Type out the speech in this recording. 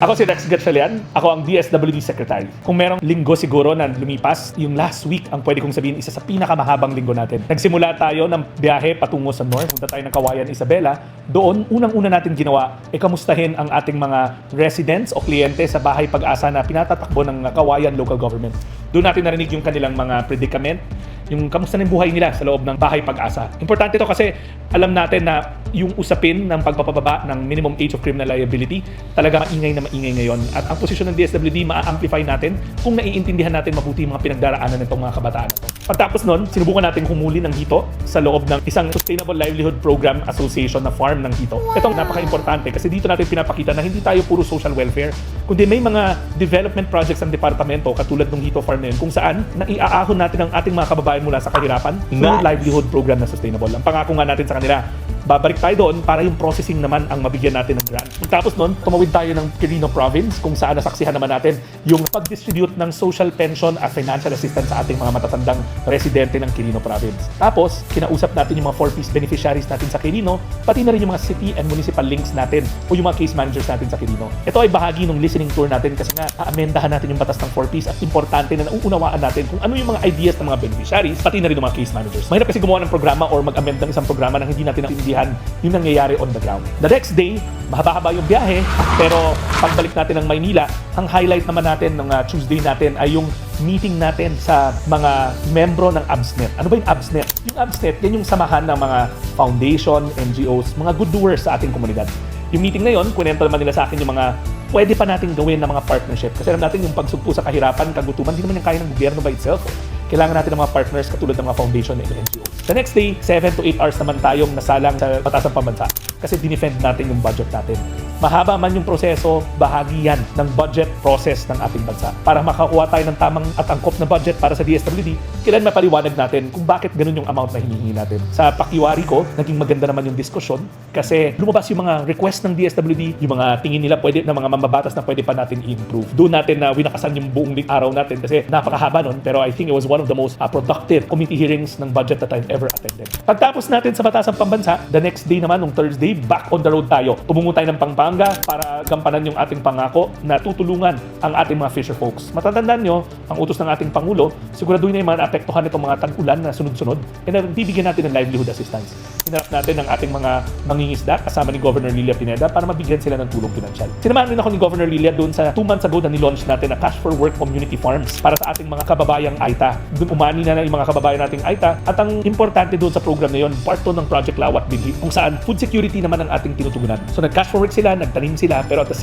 Ako si Rex Gatchalian, ako ang DSWD Secretary. Kung merong linggo siguro na lumipas, yung last week ang pwede kong sabihin isa sa pinakamahabang linggo natin. Nagsimula tayo ng biyahe patungo sa north, punta tayo ng Kawayan, Isabela. Doon, unang-una natin ginawa, e kamustahin ang ating mga residents o kliyente sa bahay pag-asa na pinatatakbo ng Kawayan Local Government. Doon natin narinig yung kanilang mga predicament, yung kamusta na yung buhay nila sa loob ng bahay pag-asa. Importante to kasi alam natin na yung usapin ng pagpapababa ng minimum age of criminal liability talaga maingay na maingay ngayon. At ang posisyon ng DSWD ma-amplify natin kung naiintindihan natin mabuti mga pinagdaraanan nitong mga kabataan. Pagtapos nun, sinubukan natin humuli ng hito sa loob ng isang Sustainable Livelihood Program Association na farm ng hito. Itong napaka-importante kasi dito natin pinapakita na hindi tayo puro social welfare, kundi may mga development projects ng departamento katulad ng hito farm na yun kung saan naiaahon natin ang ating mga kababayan mula sa kahirapan through livelihood program na sustainable. Ang pangako nga natin sa kanila, babalik tayo doon para yung processing naman ang mabigyan natin ng grant. Tapos noon, tumawid tayo ng Quirino Province kung saan nasaksihan naman natin yung pag-distribute ng social pension at financial assistance sa ating mga matatandang residente ng Quirino Province. Tapos, kinausap natin yung mga 4-piece beneficiaries natin sa Quirino, pati na rin yung mga city and municipal links natin o yung mga case managers natin sa Quirino. Ito ay bahagi ng listening tour natin kasi nga amendahan natin yung batas ng 4-piece at importante na nauunawaan natin kung ano yung mga ideas ng mga beneficiaries, pati na rin ng mga case managers. Mahirap kasi gumawa ng programa or mag-amend ng isang programa na hindi natin naintindihan yung nangyayari on the ground. The next day, mahaba-haba yung biyahe, pero pagbalik natin ng Maynila, ang highlight naman natin ng uh, Tuesday natin ay yung meeting natin sa mga membro ng ABSNET. Ano ba yung ABSNET? Yung ABSNET, yan yung samahan ng mga foundation, NGOs, mga good doers sa ating komunidad. Yung meeting na yon, kunento naman nila sa akin yung mga pwede pa natin gawin na mga partnership. Kasi alam natin yung pagsugpo sa kahirapan, kagutuman, hindi naman yung kaya ng gobyerno by itself. Kailangan natin ng mga partners katulad ng mga foundation and NGOs. The next day, 7 to 8 hours naman tayong nasalang sa batas ng pambansa kasi dinefend natin yung budget natin. Mahaba man yung proseso, bahagi yan ng budget process ng ating bansa. Para makakuha tayo ng tamang at angkop na budget para sa DSWD, kailan mapaliwanag natin kung bakit ganun yung amount na hinihingi natin. Sa pakiwari ko, naging maganda naman yung diskusyon kasi lumabas yung mga request ng DSWD, yung mga tingin nila pwede na mga mambabatas na pwede pa natin i-improve. Doon natin na winakasan yung buong araw natin kasi napakahaba nun pero I think it was one of the most uh, productive committee hearings ng budget that I've ever attended. Pagtapos natin sa Batasang Pambansa, the next day naman, nung Thursday, back on the road tayo. Tumungo tayo ng Pampanga para gampanan yung ating pangako na tutulungan ang ating mga fisher folks. Matatandaan nyo, ang utos ng ating Pangulo, siguraduhin na yung mga naapektuhan itong mga tag-ulan na sunod-sunod and then bibigyan natin ng livelihood assistance. Hinarap natin ng ating mga mangingisda kasama ni Governor Lilia Pineda para mabigyan sila ng tulong pinansyal. Sinamahan rin ako ni Governor Lilia doon sa 2 months ago na nilaunch natin na Cash for Work Community Farms para sa ating mga kababayang AITA. Doon umani na na yung mga kababayan nating AITA at ang importante doon sa program na yon, part to ng Project Lawat Binhi kung saan food security naman ang ating tinutugunan. So nag-cash for work sila, nagtanim sila pero at the